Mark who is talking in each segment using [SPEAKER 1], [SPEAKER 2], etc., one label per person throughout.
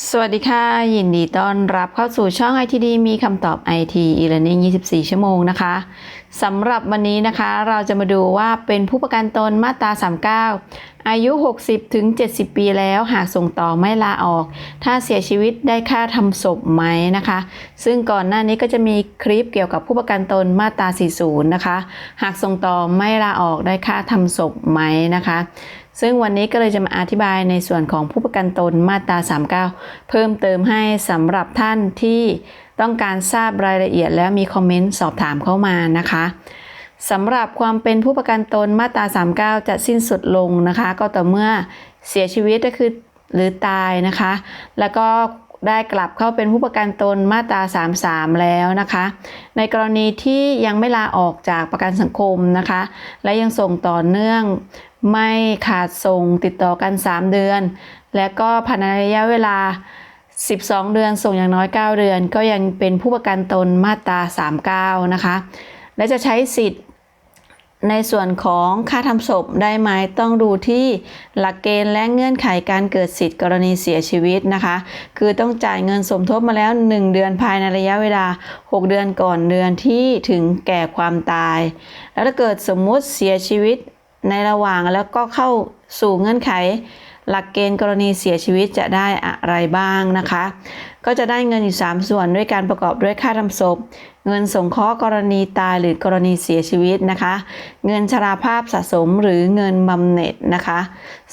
[SPEAKER 1] สวัสดีค่ะ ยินดีต้อนรับเข้าสู่ช่อง ITD มีคำตอบ IT e-learning 24 ชั่วโมงนะคะสำหรับวันนี้นะคะเราจะมาดูว่าเป็นผู้ประกันตนมาตรา 39 อายุ 60 ถึง 70 ปีแล้วหากส่งต่อไม่ลาออก ถ้าเสียชีวิตได้ค่าทำศพไหมนะคะ ซึ่งก่อนหน้านี้ก็จะมีคลิปเกี่ยวกับผู้ประกันตนมาตรา 40 นะคะ หากส่งต่อไม่ลาออกได้ค่าทำศพไหมนะคะ ซึ่งวันนี้ก็เลยจะมาอธิบายในส่วนของผู้ประกันตนมาตรา 39 เพิ่มเติมให้สำหรับท่านที่ต้องการทราบรายละเอียดแล้วมีคอมเมนต์สอบถามเข้ามานะคะสำหรับความเป็นผู้ประกันตนมาตรา 39 จะสิ้นสุดลงนะคะ ก็ต่อเมื่อเสียชีวิตก็คือหรือตายนะคะ แล้วก็ได้กลับเข้าเป็นผู้ประกันตนมาตรา 33 แล้วนะคะ ในกรณีที่ยังไม่ลาออกจากประกันสังคมนะคะ และยังส่งต่อเนื่อง ไม่ขาดส่งติดต่อกัน 3 เดือน และก็ภายในระยะเวลา 12 เดือนส่งอย่างน้อย 9 เดือน ก็ยังเป็นผู้ประกันตนมาตรา 39 นะคะ และจะใช้สิทธิ์ในส่วนของค่าทำศพได้ไหมต้องดูที่หลักเกณฑ์และเงื่อนไขการเกิดสิทธิ์กรณีเสียชีวิตนะคะ คือต้องจ่ายเงินสมทบมาแล้ว 1 เดือนภายในระยะเวลา 6 เดือนก่อนเดือนที่ถึงแก่ความตาย แล้วถ้าเกิดสมมุติเสียชีวิต ในระหว่างแล้วก็เข้าสู่เงื่อนไข หลักเกณฑ์กรณีเสียชีวิตจะได้อะไรบ้างนะคะ ก็จะได้เงินอยู่ 3 ส่วนด้วยการประกอบด้วยค่าทำศพ เงินสงเคราะห์กรณีตายหรือกรณีเสียชีวิตนะคะ เงินชราภาพสะสมหรือเงินบำเหน็จนะคะ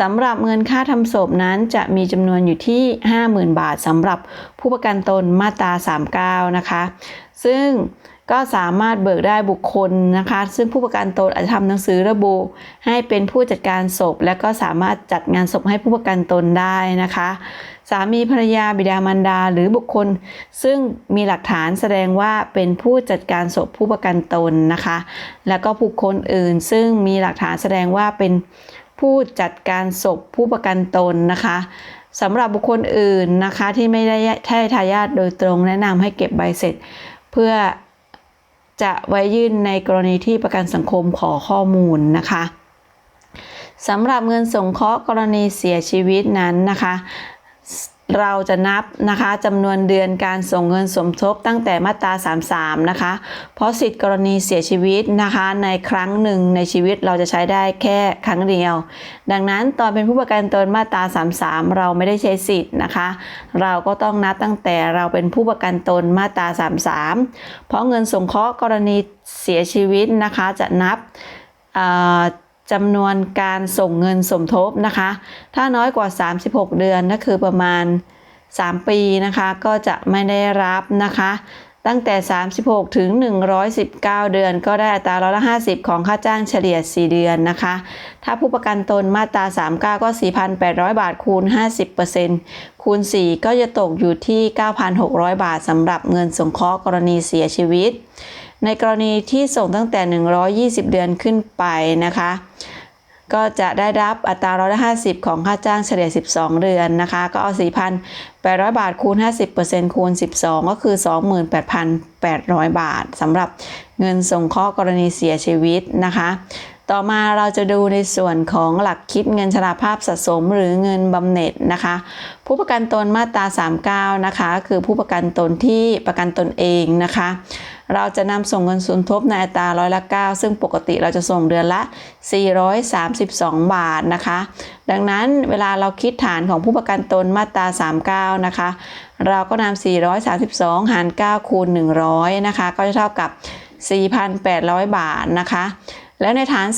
[SPEAKER 1] สำหรับเงินค่าทำศพนั้นจะมีจำนวนอยู่ที่ 50,000 บาทสำหรับผู้ประกันตนมาตรา39นะคะ ซึ่ง ก็สามารถเบิกได้บุคคลนะคะ ซึ่งผู้ประกันตนอาจจะทำหนังสือระบุ ให้เป็นผู้จัดการศพ และก็สามารถจัดงานศพให้ผู้ประกันตนได้นะคะ สามีภรรยาบิดามารดา หรือบุคคล ซึ่งมีหลักฐานแสดงว่าเป็นผู้จัดการศพผู้ประกันตนนะคะ แล้วก็บุคคลอื่น ซึ่งมีหลักฐานแสดงว่าเป็นผู้จัดการศพผู้ประกันตนนะคะสำหรับบุคคลอื่นนะคะที่ไม่ได้ใช่ทายาทโดยตรงแนะนำให้เก็บใบเสร็จ เพื่อ จะไว้ยื่นในกรณีที่ประกันสังคมขอข้อมูลนะคะสำหรับเงินสงเคราะห์กรณีเสียชีวิตนั้นนะคะ เราจะนับนะคะจำนวนเดือนการส่งเงินสมทบตั้งแต่มาตรา 33 นะคะ เพราะสิทธิกรณีเสียชีวิตนะคะ ในครั้งหนึ่งในชีวิตเราจะใช้ได้แค่ครั้งเดียว ดังนั้นตอนเป็นผู้ประกันตนมาตรา 33 เราไม่ได้ใช้สิทธิ์นะคะ เราก็ต้องนับตั้งแต่เราเป็นผู้ประกันตนมาตรา 33 เพราะเงินสงเคราะห์กรณีเสียชีวิตนะคะจะนับ จำนวนการส่งเงินสมทบนะคะ ถ้าน้อยกว่า 36 เดือนก็คือประมาณ 3 ปีนะคะ ก็จะไม่ได้รับนะคะ ตั้งแต่ 36 ถึง 119 เดือน ก็ได้อัตราร้อยละ 50 ของค่าจ้างเฉลี่ย 4 เดือนนะคะ ถ้าผู้ประกันตนมาตรา 39 ก็ 4,800 บาทคูณ 50%คูณ 4 ก็จะตกอยู่ที่ 9,600 บาทสำหรับเงินสงเคราะห์กรณีเสียชีวิต ในกรณีที่ส่งตั้งแต่ 120 เดือนขึ้นไปนะคะ ก็จะได้รับอัตราร้อยละ50 ของค่าจ้างเฉลี่ย 12 เดือนนะคะ ก็เอา 4,800 บาทคูณ 50%คูณ 12 ก็คือ 28,800 บาทสำหรับเงินส่งเคราะห์กรณีเสียชีวิตนะคะ ต่อมาเราจะดูในส่วนของหลักคิดเงินชราภาพสะสมหรือเงินบำเหน็จนะคะ ผู้ประกันตนมาตรา 39 นะคะ คือผู้ประกันตนที่ประกันตนเองนะคะ เราจะนำส่งเงินสมทบในอัตราร้อยละ 9 ซึ่งปกติเราจะส่งเดือนละ 432 บาทนะคะ ดังนั้นเวลาเราคิดฐานของผู้ประกันตนมาตรา 39 นะคะ เราก็นำ 432 หาร 9 คูณ 100 นะคะ ก็จะเท่ากับ 4,800 บาทนะคะ แล้วในฐาน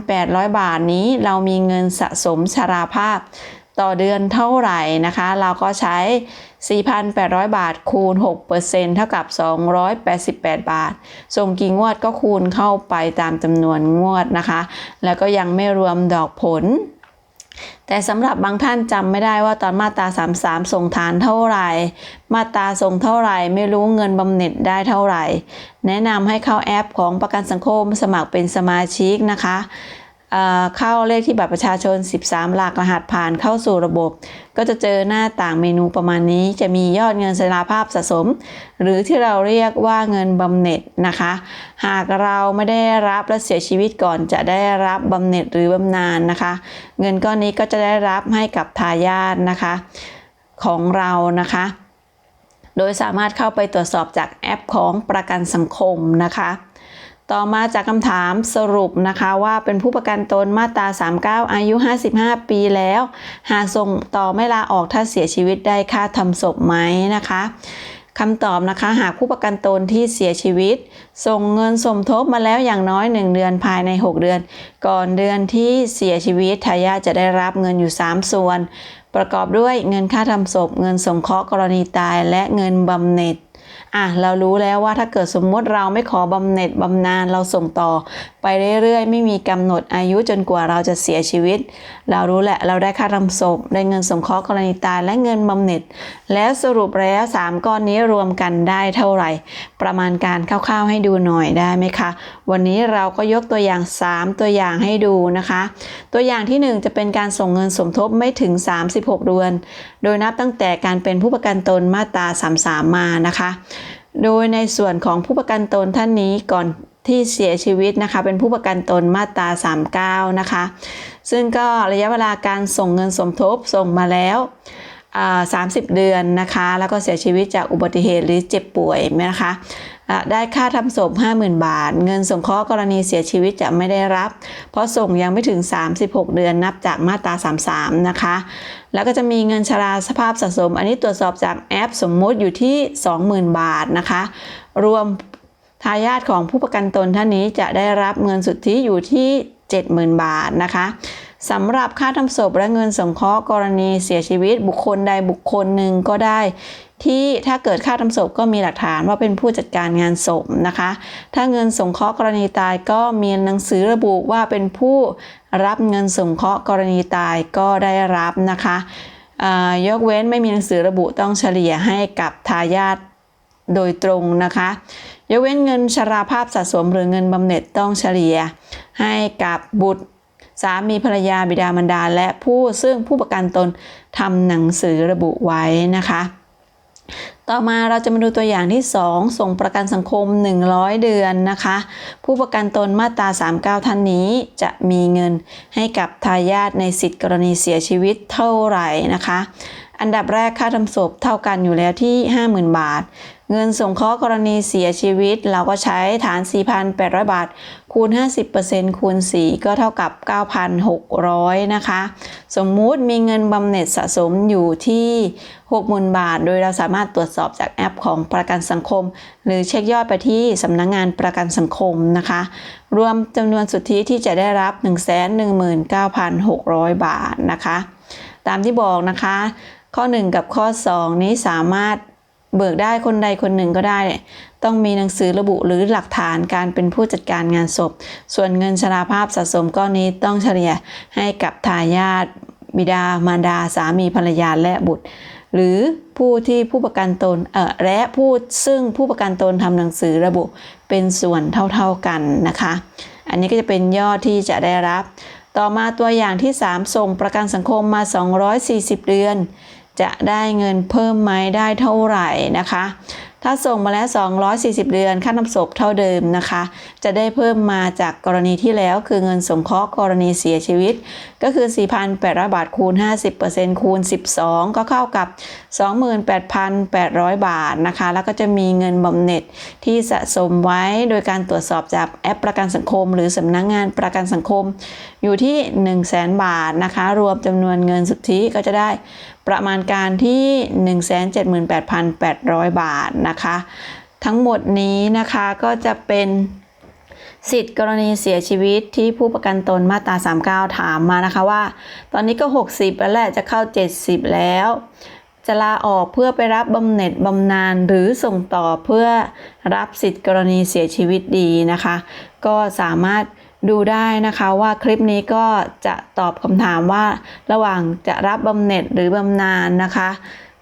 [SPEAKER 1] 4,800 บาทนี้เรามีเงินสะสมชราภาพ ต่อเดือนเท่าไหร่นะคะ เราก็ใช้ 4,800 บาทคูณ 6%เท่ากับ 288 บาท ส่งกี่งวดก็คูณเข้าไปตามจำนวนงวดนะคะ แล้วก็ยังไม่รวมดอกผล แต่สำหรับบางท่านจำไม่ได้ว่าตอนมาตรา33 ส่งฐานเท่าไหร่ มาตราส่งเท่าไหร่ ไม่รู้เงินบำเหน็จได้เท่าไหร่ แนะนำให้เข้าแอปของประกันสังคมสมัครเป็นสมาชิกนะคะเข้าเลขที่บัตรประชาชน 13 หลักรหัสผ่านเข้าสู่ระบบ ก็จะเจอหน้าต่างเมนูประมาณนี้ จะมียอดเงินสราภาพสะสม หรือที่เราเรียกว่าเงินบำเหน็จนะคะ หากเราไม่ได้รับและเสียชีวิตก่อนจะได้รับบำเหน็จหรือบำนาญนะคะ เงินก้อนนี้ก็จะได้รับให้กับทายาทนะคะ ของเรานะคะโดยสามารถเข้าไปตรวจสอบจากแอปของประกันสังคมนะคะ ต่อมาจากคำถามสรุปนะคะว่าเป็นผู้ประกันตนมาตรา 39 อายุ 55 ปีแล้ว หากส่งต่อไม่ลาออกถ้าเสียชีวิตได้ค่าทำศพไหมนะคะคำตอบนะคะหากผู้ประกันตนที่เสียชีวิต ส่งเงินสมทบมาแล้วอย่างน้อย 1 เดือนภายใน 6 เดือน ก่อนเดือนที่เสียชีวิตทายาจะได้รับเงินอยู่ 3 ส่วน ประกอบด้วยเงินค่าทำศพ เงินสงเคราะห์กรณีตาย และเงินบำเหน็จ อะเรารู้แล้วว่าถ้าเกิดสมมติเราไม่ขอบำเหน็จบำนาญเราส่งต่อ ไปเรื่อยๆ ไม่มีกำหนดอายุจนกว่าเราจะเสียชีวิต เรารู้แหละเราได้ค่าทำศพได้เงินสงเคราะห์กรณีตายและเงินบำเหน็จ แล้วสรุปแล้ว3ก้อนนี้รวมกันได้เท่าไหร่ ประมาณการคร่าวๆให้ดูหน่อยได้ไหมคะ วันนี้เราก็ยกตัวอย่าง 3 ตัวอย่างให้ดูนะคะ ตัวอย่างที่ 1 จะเป็นการส่งเงินสมทบไม่ถึง 36เดือนโดยนับตั้งแต่การเป็นผู้ประกันตนมาตรา33 มานะคะ โดยในส่วนของผู้ประกันตนท่านนี้ก่อนที่เสียชีวิตนะคะ เป็นผู้ประกันตนมาตรา39 นะคะ ซึ่งก็ระยะเวลาการส่งเงินสมทบส่งมาแล้ว30 เดือนนะคะ แล้วก็เสียชีวิตจากอุบัติเหตุหรือเจ็บป่วยนะคะ ได้ค่าทำศพ50,000 บาท เงินสงเคราะห์กรณีเสียชีวิตจะไม่ได้รับ เพราะส่งยังไม่ถึง 36 เดือนนับจากมาตรา 33 นะคะ แล้วก็จะมีเงินชราสภาพสะสม อันนี้ตรวจสอบจากแอปสมมุติอยู่ที่ 20,000 บาทนะคะ รวมทายาทของผู้ประกันตนท่านนี้จะได้รับเงินสุทธิอยู่ที่ 70,000 บาทนะคะสำหรับค่าทำศพและเงินสงเคราะห์กรณีเสียชีวิตบุคคลใดบุคคลหนึ่งก็ได้ ที่ถ้าเกิดค่าทำศพก็มีหลักฐานว่าเป็นผู้จัดการงานศพนะคะ ถ้าเงินสงเคราะห์กรณีตายก็มีหนังสือระบุว่าเป็นผู้รับเงินสงเคราะห์กรณีตายก็ได้รับนะคะยกเว้นไม่มีหนังสือระบุต้องเฉลี่ยให้กับทายาทโดยตรงนะคะ ยกเว้นเงินชราภาพสะสมหรือเงินบำเหน็จต้องเฉลี่ย ให้กับบุตรสามีภรรยาบิดามารดาและผู้ซึ่งผู้ประกันตนทำหนังสือระบุไว้นะคะ ต่อมาเราจะมาดูตัวอย่างที่ 2 ส่งประกันสังคม 100 เดือนนะคะ ผู้ประกันตนมาตรา 39 ท่านนี้จะมีเงินให้กับทายาทในสิทธิกรณีเสียชีวิตเท่าไหร่นะคะ อันดับแรกค่าทำศพเท่ากันอยู่แล้วที่ 50,000 บาท เงินสงเคราะห์กรณีเสียชีวิต เราก็ใช้ฐาน 4,800 บาท คูณ 50%คูณ 4 ก็เท่ากับ 9,600 นะคะ สมมุติมีเงินบำเหน็จสะสมอยู่ที่ 60,000 บาท โดยเราสามารถตรวจสอบจากแอปของประกันสังคม หรือเช็คยอดไปที่สำนักงงานประกันสังคมนะคะ รวมจำนวนสุทธิที่จะได้รับ 119,600 บาทนะคะ ตามที่บอกนะคะ ข้อ 1 กับข้อ 2 นี้สามารถเบิกได้คนใดคนหนึ่งก็ได้ ต้องมีหนังสือระบุหรือหลักฐานการเป็นผู้จัดการงานศพ ส่วนเงินชราภาพสะสมก้อนนี้ต้องเฉลี่ยให้กับทายาทบิดามารดาสามีภรรยาและบุตร หรือผู้ที่ผู้ประกันตนเออและผู้ซึ่งผู้ประกันตนทำหนังสือระบุเป็นส่วนเท่าๆกันนะคะ อันนี้ก็จะเป็นยอดที่จะได้รับ ต่อมาตัวอย่างที่ 3 ส่งประกันสังคมมา 240 เดือน จะได้เงินเพิ่มไหมได้เท่าไหร่นะคะ ถ้าส่งมาแล้ว 240 เดือนค่าทำศพเท่าเดิมนะคะ จะได้เพิ่มมาจากกรณีที่แล้วคือเงินสงเคราะห์กรณีเสียชีวิต ก็คือ 4,800 บาทคูณ 50%คูณ 12 ก็เข้ากับ 28,800 บาทนะคะ แล้วก็จะมีเงินบำเหน็จที่สะสมไว้โดยการตรวจสอบจากแอปประกันสังคม หรือสำนักงงานประกันสังคม อยู่ที่ 100,000บาทนะคะ รวมจำนวนเงินสุทธิก็จะได้ ประมาณการที่ 178,800 บาทนะคะ ทั้งหมดนี้นะคะก็จะเป็นสิทธิ์กรณีเสียชีวิตที่ผู้ประกันตนมาตรา 39 ถามมานะคะว่า ตอนนี้ก็ 60 แล้วแหละจะเข้า 70 แล้ว จะลาออกเพื่อไปรับบำเหน็จบำนาญหรือส่งต่อเพื่อรับสิทธิ์กรณีเสียชีวิตดีนะคะ ก็สามารถ ดูได้นะคะว่าคลิปนี้ก็จะตอบคำถามว่าระหว่างจะรับบำเหน็จหรือบำนาญนะคะ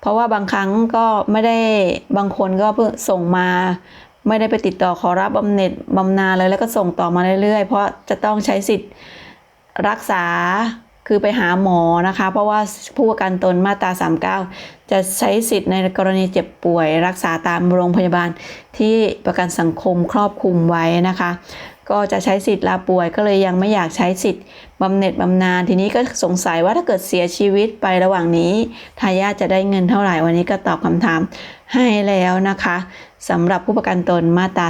[SPEAKER 1] เพราะว่าบางครั้งก็ไม่ได้บางคนก็เพิ่งส่งมา ไม่ได้ไปติดต่อขอรับบำเหน็จบำนาญเลยแล้วก็ส่งต่อมาเรื่อยๆ เพราะจะต้องใช้สิทธิ์รักษาคือไปหาหมอนะคะ เพราะว่าผู้ประกันตนมาตรา 39 จะใช้สิทธิ์ในกรณีเจ็บป่วย รักษาตามโรงพยาบาลที่ประกันสังคมครอบคลุมไว้นะคะ ก็จะใช้สิทธิ์ลาป่วย ก็เลยยังไม่อยากใช้สิทธิ์บำเหน็จบำนาญทีนี้ก็สงสัยว่าถ้าเกิดเสียชีวิตไประหว่างนี้ทายาทจะได้เงินเท่าไหร่วันนี้ก็ตอบคำถามให้แล้วนะคะสำหรับผู้ประกันตนมาตรา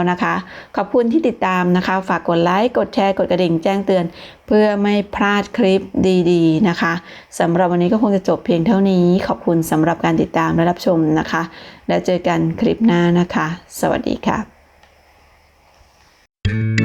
[SPEAKER 1] 39 นะคะ ขอบคุณที่ติดตามนะคะ ฝากกดไลค์ กดแชร์ กดกระดิ่งแจ้งเตือน เพื่อไม่พลาดคลิปดีๆนะคะสำหรับวันนี้ก็คงจะจบเพียงเท่านี้ ขอบคุณสำหรับการติดตามและรับชมนะคะ แล้วเจอกันคลิปหน้านะคะ สวัสดีค่ะ Thank you.